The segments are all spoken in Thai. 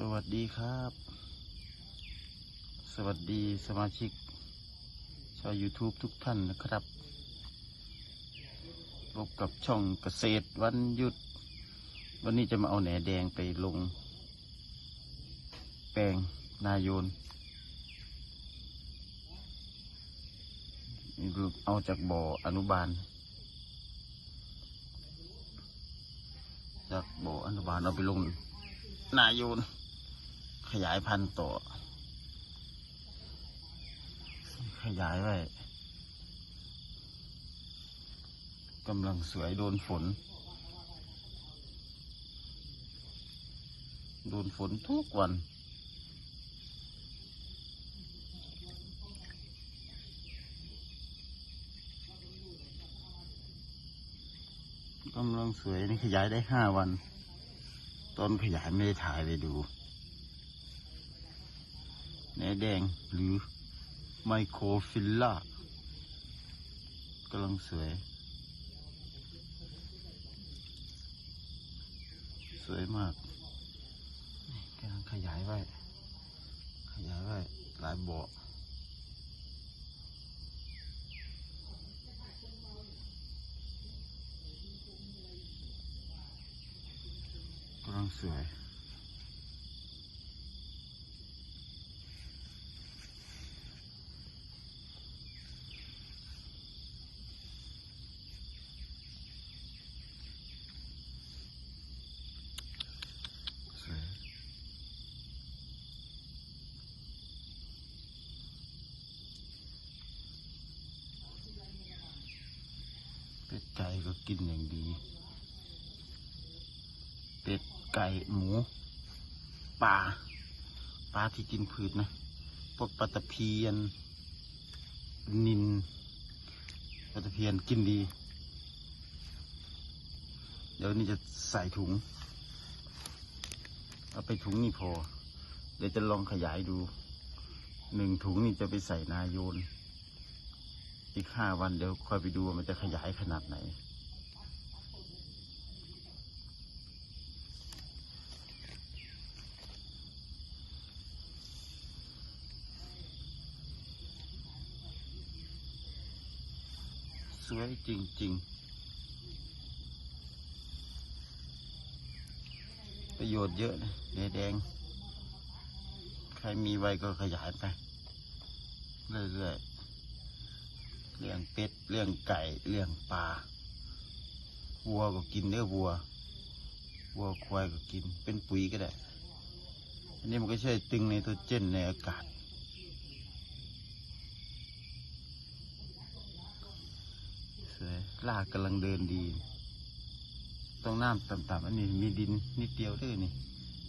สวัสดีครับ สวัสดีสมาชิก ชาว YouTube ทุกท่านนะครับ พบกับช่องเกษตรวันหยุด วันนี้จะมาเอาแหนแดงไปลง แปลงนายนนี่คือเอาจากบ่ออนุบาล จากบ่ออนุบาลเอาไปลงนายน ขยายพันธุ์ต่อ ขยายไว้กำลังสวยโดนฝน โดนฝนทุกวัน กำลังสวยนี่ขยายได้ห้าวัน ตอนขยายไม่ได้ถ่ายไปดู แหนแดงหรือไมโครฟิลล่ากำลังสวย สวยมากกำลังขยายไว้ ขยายไว้ หลายบ่อกำลังสวย กินอย่างดี เป็ดไก่หมูปลาปลาที่กินพืชนะพวกปลาตะเพียน นินปลาตะเพียนกินดี เดี๋ยวนี้จะใส่ถุง เอาไปถุงนี่พอ เดี๋ยวจะลองขยายดูหนึ่งถุงนี่จะไปใส่นายนอีกห้าวันเดี๋ยวค่อยไปดูว่ามันจะขยายขนาดไหน สวยจริงๆ ประโยชน์เยอะนะเนยแดง ใครมีไว้ก็ขยายไป เรื่อยๆเลี้ยงเป็ดเลี้ยงไก่เลี้ยงปลาวัวก็กินเนื้อวัววัวควายก็กินเป็นปุ๋ยก็ได้ อันนี้มันก็ช่วยตึงในตัวเจนในอากาศ ลากกำลังเดินดี ต้องน้ำต่ำๆอันนี้มีดินนิดเดียวด้วยนี่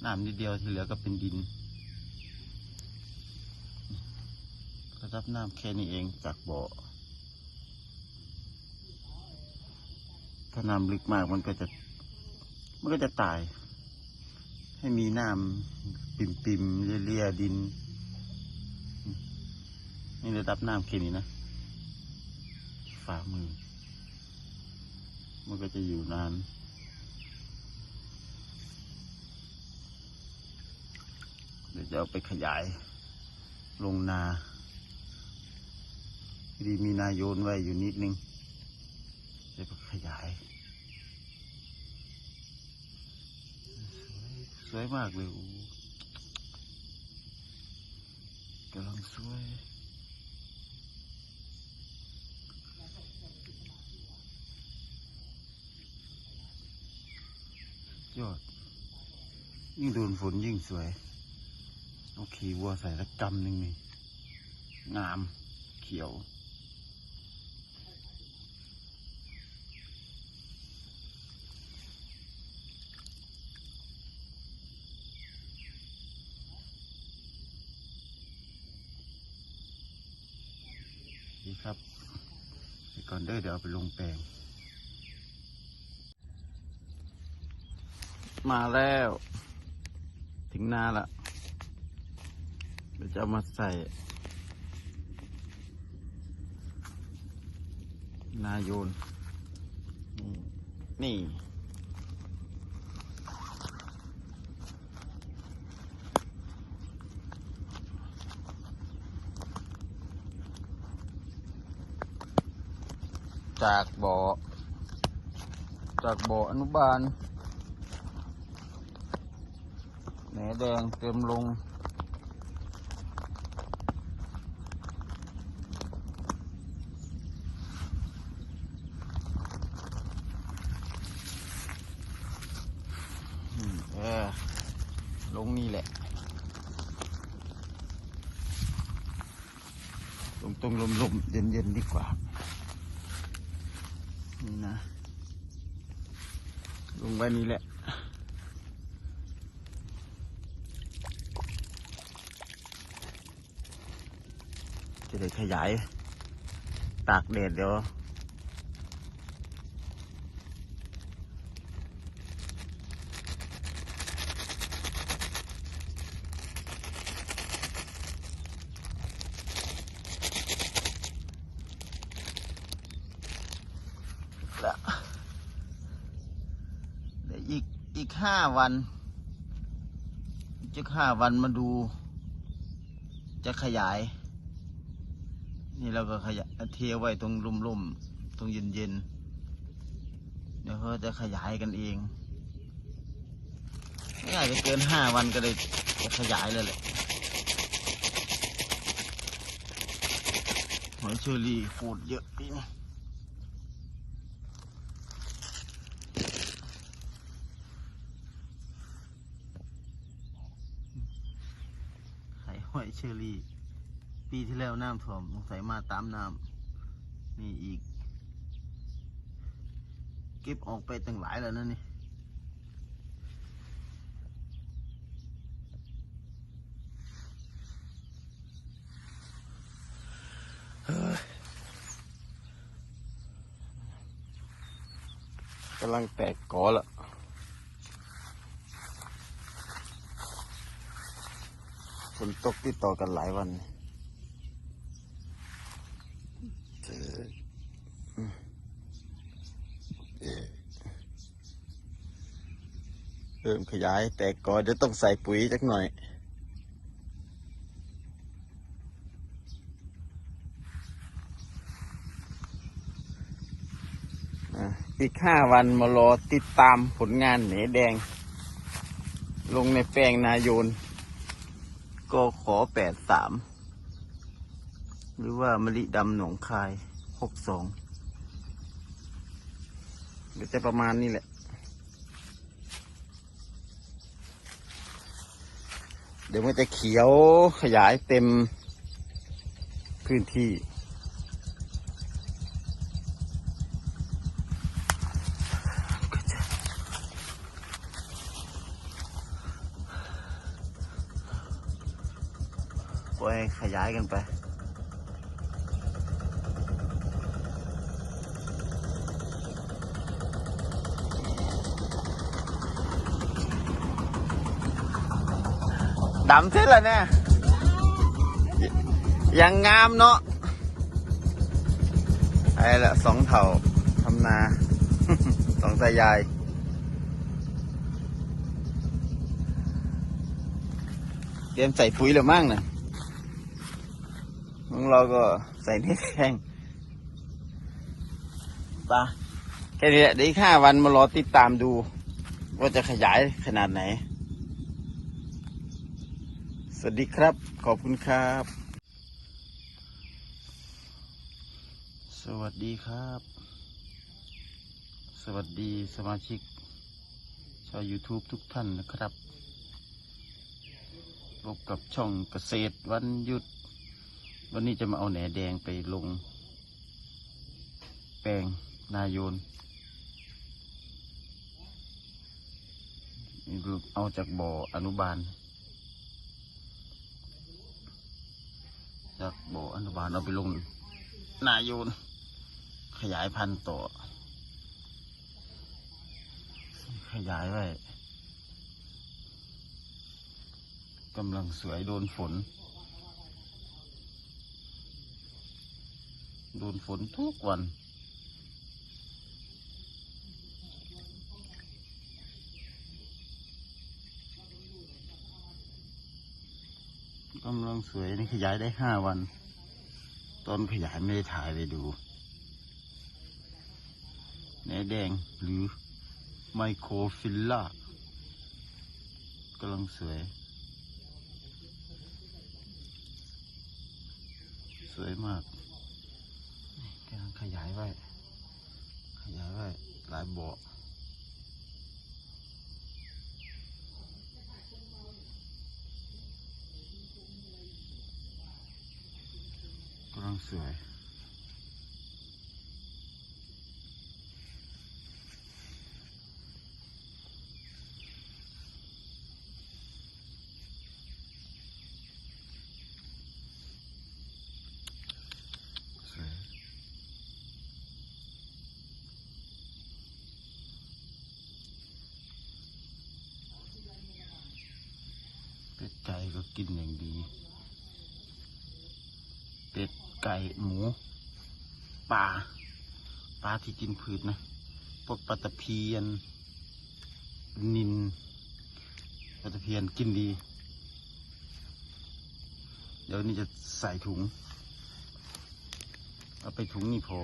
น้ำนิดเดียวที่เหลือก็เป็นดินก็รับน้ำแค่นี้เองจากบ่อถ้าน้ำลึกมากมันก็จะ มันก็จะตาย ให้มีน้ำปิ่มปิมๆเลี่ยๆดิน นี่ระดับน้ำแค่นี้นะฝ่ามือ มันก็จะอยู่นานเดี๋ยวจะเอาไปขยายลงนาพอดีมีนาโยนไว้อยู่นิดนึงจะไปขยาย สวยสวยมากเลยกำลังสวย ยอด ยิ่งโดนฝนยิ่งสวยโอเควัวใส่ละกำหนึ่งนี่งามเขียวดีครับก่อนเด้อเดี๋ยวเอาไปลงแปลง มาแล้ว ถึงนาละเดี๋ยวจะามาใส่ นาโยน นี่ จากเบาจากเบาอนุบาล หนแดงเต็มลงเออลงนี่แหละ ตรงตรงลมลมๆเย็นเย็นๆดีกว่า นี่นะ ลงไว้นี่แหละ จะได้ขยาย ตากแดดเดี๋ยวเดี๋ยวอีกอีกห้าวันอีกห้าวันมาดู จะขยาย นี่เราก็ขยายเทไว้ตรงลุ่มๆ ตรงเย็นๆ เดี๋ยวเขาจะขยายกันเองไม่อาจจะเกินห้าวันก็เลยจะขยายเลยแหละหอยเชอรี่ฟูดเยอะจริงไข่หอยเชอรี่ ปีที่แล้วน้ำท่วมสงสัยมาตามน้ำนี่อีก เก็บออกไปตั้งหลายแล้วนะนี่กำลังแตกกอละฝนตกติดต่อกันหลายวันเจออืมเอ่อ เริ่มขยาย แตกกอเดี๋ยวต้องใส่ปุ๋ยจักหน่อย อีกห้าวันมารอติดตามผลงานเหนแดง ลงในแปลงนายนก็ขอแปดสามหรือว่ามะลิดำหนองคายหกสองเดี๋ยวจะประมาณนี้แหละ เดี๋ยวมันจะเขียวขยายเต็มพื้นที่ ปล่อยขยายกันไป ดำเสร็จแล้วเนี่ยยังงามเนาะไอ้ละสองเถ่าทำนา สองตายาย เตรียมใส่ปุ๋ยแล้วมั่งนะของเราก็ใส่เนื้อแดงปะแค่นี้แหละเดี๋ยวอีกห้าวันมารอติดตามดู ว่าจะขยายขนาดไหน วัสดีครับ ขอบคุณครับ สวัสดีครับ สวัสดีสมาชิก ชาว YouTube ทุกท่านนะครับพบกับช่องเกษตรวันหยุด วันนี้จะมาเอาแหนแดงไปลง แปลงนายนเอาจากบ่ออนุบาล จากบ่ออนุบาลเอาไปลงนายูนขยายพันธุ์ต่อ ขยายไว้กำลังสวยโดนฝน โดนฝนทุกวัน กำลังสวยนี่ขยายได้ห้าวันตอนขยายไม่ได้ถ่ายไปดูแหนแดงหรือไมโครฟิลล่ากำลังสวย สวยมากกำลังขยายไว้ ขยายไว้หลายเบา กำลังสวยสวยเป็ดไก่ก็กินอย่างดี ไก่หมูปลาปลาที่กินพืชนะพวกปลาตะเพียน นินปลาตะเพียนกินดี เดี๋ยวนี้จะใส่ถุง เอาไปถุงนี่พอ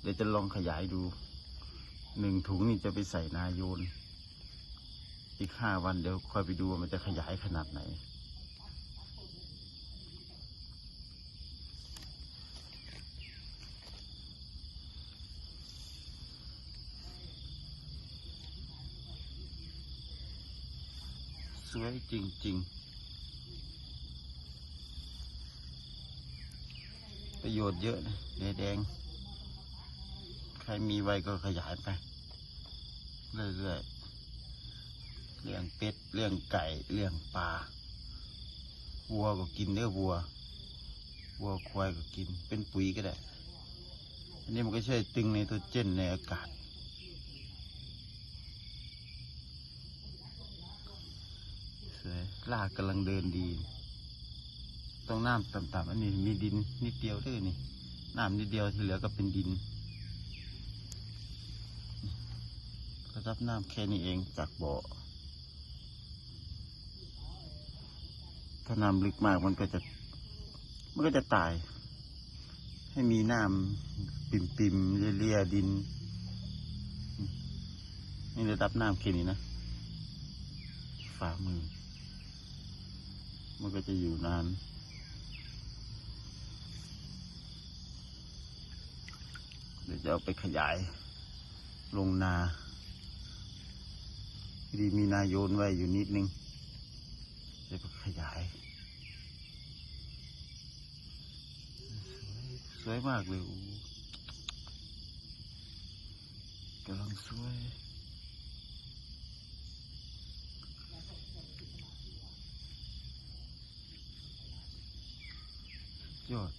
เดี๋ยวจะลองขยายดูหนึ่งถุงนี่จะไปใส่นาโยน อีกห้าวันเดี๋ยวค่อยไปดูว่ามันจะขยายขนาดไหน สวยจริง ๆ ประโยชน์เยอะนะแดงแดง ใครมีไว้ก็ขยายไป เรื่อยๆเลี้ยงเป็ดเลี้ยงไก่เลี้ยงปลาวัวก็กินเนื้อวัว วัวควายก็กิน เป็นปุ๋ยก็ได้ อันนี้มันก็ใช่ตึงในตัวเจนในอากาศ สวยลากกำลังเดินดี ต้องน้ำต่ำๆอันนี้มีดินนิดเดียวด้วยนี่น้ำนิดเดียวที่เหลือก็เป็นดินระดับน้ำแค่นี้เองจากบ่อถ้าน้ำลึกมากมันก็จะ มันก็จะตาย ให้มีน้ำปิ่มๆเลียๆดินนี่ระดับน้ำแค่นี้นะฝ่ามือ มันก็จะอยู่นาน เดี๋ยวจะเอาไปขยายลงนาดีมีนาโยนไว้อยู่นิดนึงจะไปขยาย สวยสวยมากเลยกำลังสวย ยอด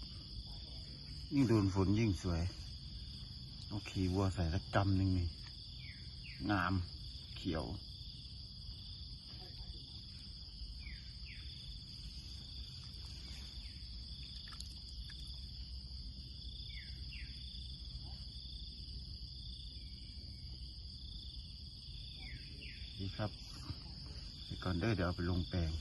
ยิ่งโดนฝนยิ่งสวยเอาขี่วัวใส่ละกำหนึ่งนี่งามเขียวดีครับก่อนเด้อเดี๋ยวเอาไปลงแปลง